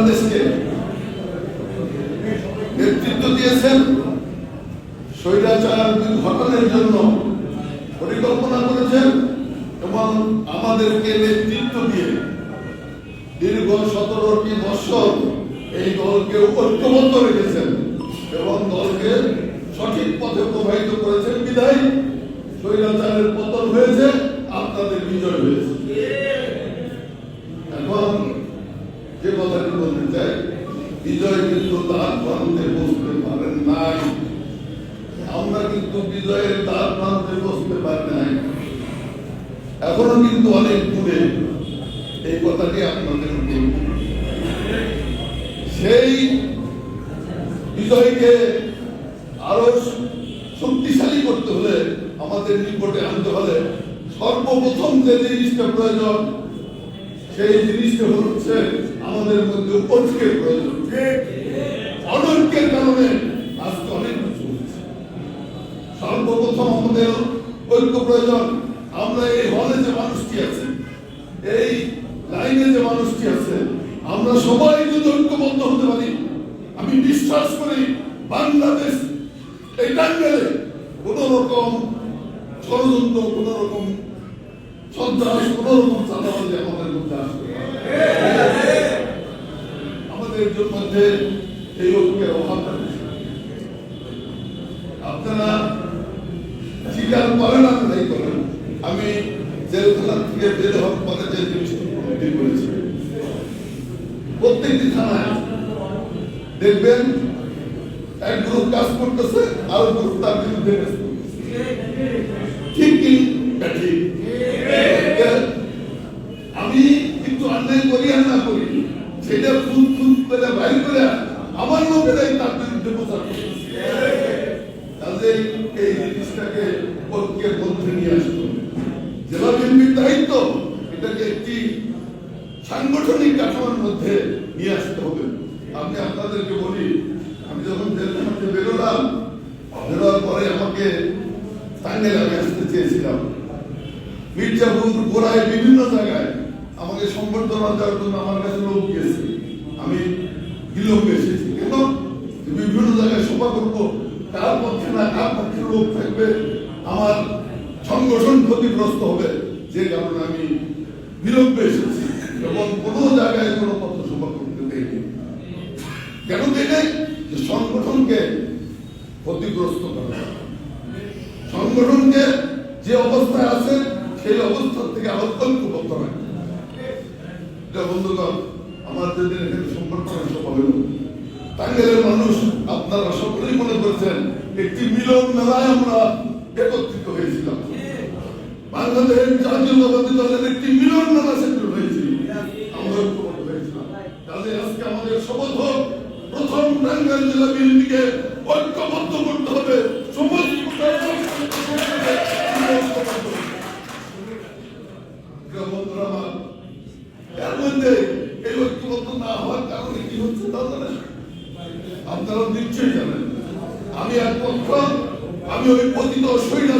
বাংলাদেশকে নেতৃত্ব দিয়েছেন স্বৈরাচার ঘটনের জন্য পরিকল্পনা করেছেন এবং আমাদেরকে নেতৃত্ব দিয়ে দীর্ঘ সতেরোটি বছর এই দলকে ঐক্যবদ্ধ রেখেছেন এবং দলকে সঠিক পথে প্রবাহিত করেছেন। বিধায় স্বৈরাচারের পতন হয়েছে, আপনাদের বিজয় হয়েছে। এখন যে কথাটি বলতে চাই, বিজয় কিন্তু তার প্রান্তে বসতে পারেন নাই আমরা কিন্তু বিজয়ের তার প্রান্তে বসতে পারি নাই এখনও কিন্তু অনেক দূরে এই কথাটি আপনাদের। সেই বিজয়কে আরও শক্তিশালী করতে হলে আমাদের নিকটে আনতে হলে সর্বপ্রথম যে জিনিসটা প্রয়োজন, সেই জিনিসটা হচ্ছে আমাদের মধ্যে ঐক্যের প্রয়োজন। অনৈক্যের কারণে আজকে অনেক কিছু হচ্ছে সর্বপ্রথম আমাদের ঐক্য প্রয়োজন। আমরা এই হলে যে মানুষটি আছে, এই লাইনে যে মানুষটি আছে, আমরা সবাই যদি ঐক্যবদ্ধ হতে পারি, আমি বিশ্বাস করি বাংলাদেশ এই টাঙ্গেলে কোন রকম ষড়যন্ত্র, কোন রকম সন্ত্রাস, কোন রকম চাঁদাবাজি আমাদের মধ্যে আসবে না। মধ্যে এই ঐক্যের অভাব আপনারা স্বীকার করেন আর করেন আমি জেলখানা থেকে বের হওয়ার পরে যে জিনিসটা করেছি প্রত্যেকটি থানায় দেখবেন এক গ্রুপ কাজ করতেছে আর গ্রুপ তার বিরুদ্ধে কাজ করতেছে। ঠিক কি না ঠিক আমি কিন্তু অন্যায় করি আর না করি সেটা ফুল ফুল করে বাইর করে আমার লোকেরাই তার বিরুদ্ধে প্রচার করতেছে কাজে এই জিনিসটাকে ঐক্যের মধ্যে নিয়ে আসতে জেলা বিএনপির দায়িত্ব এটাকে একটি সাংগঠনিক কাঠামোর মধ্যে নিয়ে আসতে হবে। আমি আপনাদেরকে বলি, আমি যখন জেলখানা থেকে বেরোলাম, বেরোয়ার পরে আমাকে টাঙ্গেল আমি আসতে চেয়েছিলাম। মির্জাপুর গোড়ায় বিভিন্ন জায়গায় আমাকে সম্বর্ধনা দেওয়ার জন্য আমার কাছে লোক গিয়েছে। আমি বিলম্বে এসেছি কেন বিভিন্ন জায়গায় সভা করব কার পক্ষে না লোক থাকবে, আমার সংগঠন ক্ষতিগ্রস্ত হবে, যে কারণে আমি বিলম্বে এসেছি এবং কোনো জায়গায় কোনো পথসভা করতে দেয়নি কেন দেয় যে সংগঠনকে ক্ষতিগ্রস্ত করা। সংগঠনকে যে অবস্থায় আছে, সেই অবস্থা থেকে আবার ঐক্যবদ্ধ রাখতে হবে। এটা বন্ধুগণ আমার যেদিন এখানে সম্পর্কের সভা হলো টাঙ্গেলের মানুষ আপনারা সকলেই মনে করছেন একটি মিলন মেলায় আমরা একত্রিত হয়েছিলাম। বাংলাদেশের জাতীয়তাবাদী দলের একটি মিলন মেলা সেন্টার হয়েছিল। আমরা ঐক্যবদ্ধ আজকে আমাদের শপথ হোক, প্রথম টাঙ্গাইল জেলা বিএনপিকে ঐক্যবদ্ধ করতে হবে। সমস্ত এর মধ্যে এই ঐক্যবদ্ধ না হওয়ার কারণে কি হচ্ছে তা জানেন? আপনারা নিশ্চয়ই জানেন আমি এক পক্ষ আমি ওই পতিত স্বৈরাচারের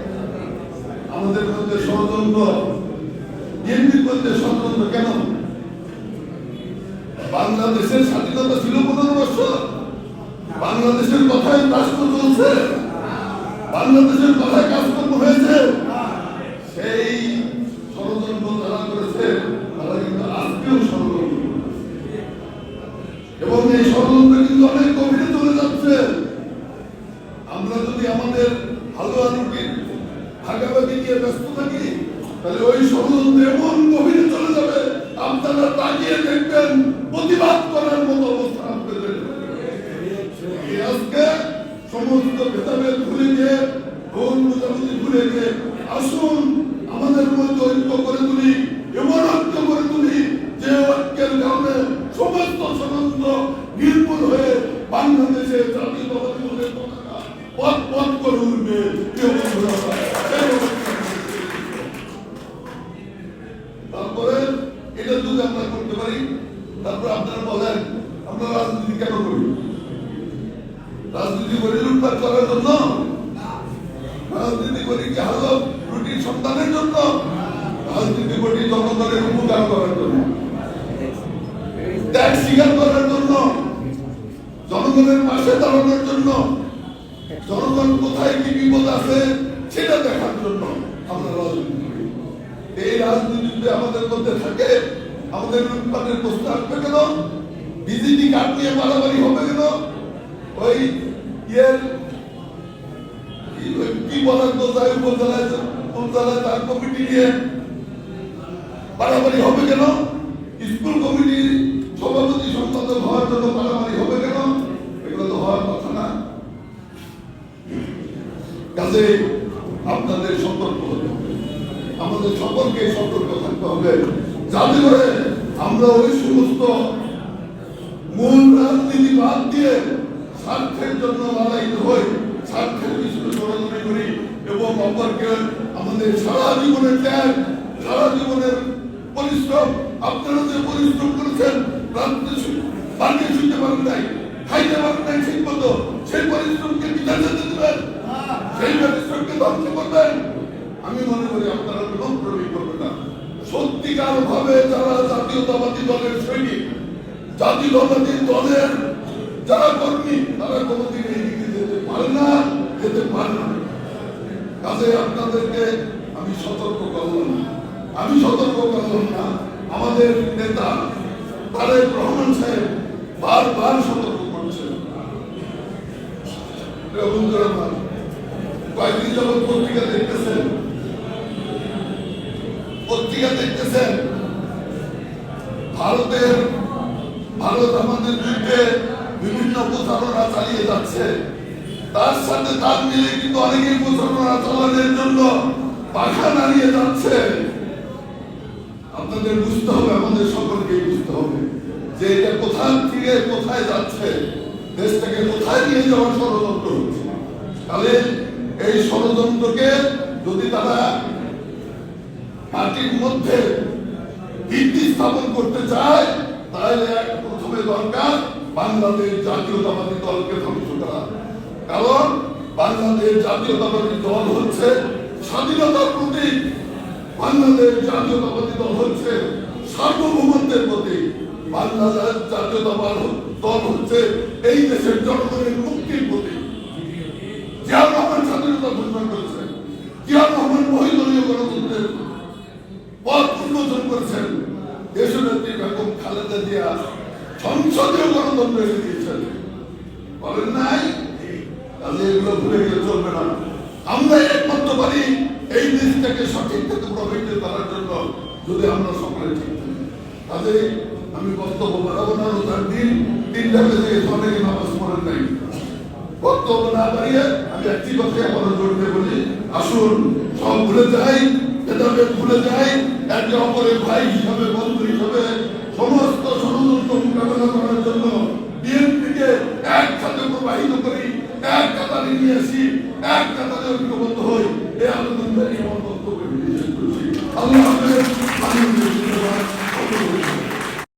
আমাদের মধ্যে ষড়যন্ত্র। বিএনপির মধ্যে ষড়যন্ত্র কেন? বাংলাদেশের স্বাধীনতা ছিল পনেরো বছর। বাংলাদেশের কথায় রাষ্ট্র চলছে। বাংলাদেশের কথায় কাজকর্ম হয়েছে। সেই ষড়যন্ত্র যারা করেছে, তারা কিন্তু আজকেও ষড়যন্ত্র। এবং এই ষড়যন্ত্র কিন্তু অনেক গভীরে চলে যাচ্ছে আমরা যদি আমাদের হালুয়া রুটির ভাগাভাগি নিয়ে ব্যস্ত থাকি, তাহলে ওই ষড়যন্ত্র এমন গভীরে চলে যাবে। আপনারা তাকিয়ে দেখবেন, প্রতিবাদ করার মতো অবস্থা আপনাদের আজকে সমস্ত ভেদাভেদ ভুলে গিয়ে, ভুল বুঝাবুঝি ভুলে গিয়ে আসুন রাজনীতি করে লুটপাট করার জন্য? রাজনীতি করি কি হালো রুটির সন্তানের জন্য? রাজনীতি করি জনগণের উপকার করার জন্য। ত্যাগ স্বীকার করার জন্য। জনগণের পাশে দাঁড়ানোর জন্য। জনগণ কোথায় কি বিপদ আছে সেটা দেখার জন্য আমরা রাজনীতি এই রাজনীতি যদি আমাদের মধ্যে থাকে, আমাদের লুটপাটের প্রশ্ন আসবে কেন? বিজেপি কার্ড নিয়ে মারামারি হবে কেন? ওই ইয়ের কি- কি তো উপজেলায় উপজেলায় তার কমিটি নিয়ে মারামারি হবে কেন? স্কুল কমিটির সভাপতি সম্পাদক হওয়ার জন্য মারামারি হবে কেন? এগুলো তো হওয়ার কথা না। কাজে আপনাদের সতর্ক হতে হবে। আমাদের সকলকে সতর্ক থাকতে হবে। যাতে করে আমরা ওই সমস্ত মূল রাজনীতি বাদ দিয়ে স্বার্থের জন্য লড়াইতে হই স্বার্থের পিছনে দৌড়াদৌড়ি করি এবং অপরকে আমাদের সারা জীবনের ত্যাগ সারা জীবনের পরিশ্রম আপনারা যে পরিশ্রম করেছেন রাত্রে শু- শুনতে পারেন নাই খাইতে পারেন নাই ঠিক মতো সেই পরিশ্রমকে বিধান দেবেন সেই পরিশ্রমকে ধ্বংস করবেন আমি মনে করি আপনারা প্রয়োগ করবেন না সত্যিকার ভাবে যারা জাতীয়তাবাদী দলের সৈনিক জাতীয়তাবাদী দলের যারা কর্মী, তারা কোনোদিন এই দিকে যেতে পারে না, যেতে পারে না। কাজে আপনাদেরকে আমি সতর্ক করলাম আমি সতর্ক করলাম না। আমাদের নেতা, তারেক রহমান সাহেব বারবার সতর্ক করছেন। বন্ধুরা, কয়েকদিন যাবৎ পত্রিকা দেখতেছেন। পত্রিকা দেখতেছেন। ভারতের, ভারত আমাদের বিরুদ্ধে বিভিন্ন প্রচারণা চালিয়ে যাচ্ছে। তার সাথে তার মিলে কিন্তু অনেকেই প্রচারণা চালানোর জন্য পাখা নাড়িয়ে যাচ্ছে। আপনাদের বুঝতে হবে, আমাদের সকলকেই বুঝতে হবে যে এটা কোথায় থেকে কোথায় যাচ্ছে দেশটাকে কোথায় নিয়ে যাওয়ার ষড়যন্ত্র হচ্ছে। তাহলে এই ষড়যন্ত্রকে যদি তারা মাটির মধ্যে ভিত্তি স্থাপন করতে চায়, তাহলে প্রথমে দরকার বাংলাদেশ জাতীয়তাবাদী দলকে ধ্বংস করা। কারণ বাংলাদেশ জাতীয়তাবাদী দল হচ্ছে স্বাধীনতার প্রতীক। বাংলাদেশ জাতীয়তাবাদী দল হচ্ছে সার্বভৌমত্বের প্রতীক। বাংলাদেশ জাতীয়তাবাদী দল হচ্ছে এই দেশের জনগণের মুক্তির প্রতীক। জিয়া রহমান স্বাধীনতা ঘোষণা করেছেন। জিয়া রহমান বহুদলীয় গণতন্ত্রের পথ উন্মোচন করেছেন। দেশনেত্রী বেগম খালেদা জিয়া সংসদীয় গণতন্ত্র এনে দিয়েছেন বলেন নাই? কাজে এগুলো ভুলে গেলে চলবে না। আমরা একমাত্র পারি এই দেশটাকে সঠিক থেকে করার জন্য যদি আমরা সকলে ঠিক থাকি। কাজে আমি বক্তব্য বাড়াবো না, রোজার দিন তিনটা বেজে অনেকে নামাজ পড়েন নাই। বক্তব্য না বাড়িয়ে আমি একটি কথাই আবারও জোর দিয়ে বলি, আসুন, সব ভুলে যাই, ভেদাভেদ ভুলে যাই, একে অপরের ভাই হিসাবে বন্ধু Aleluia, Senhor.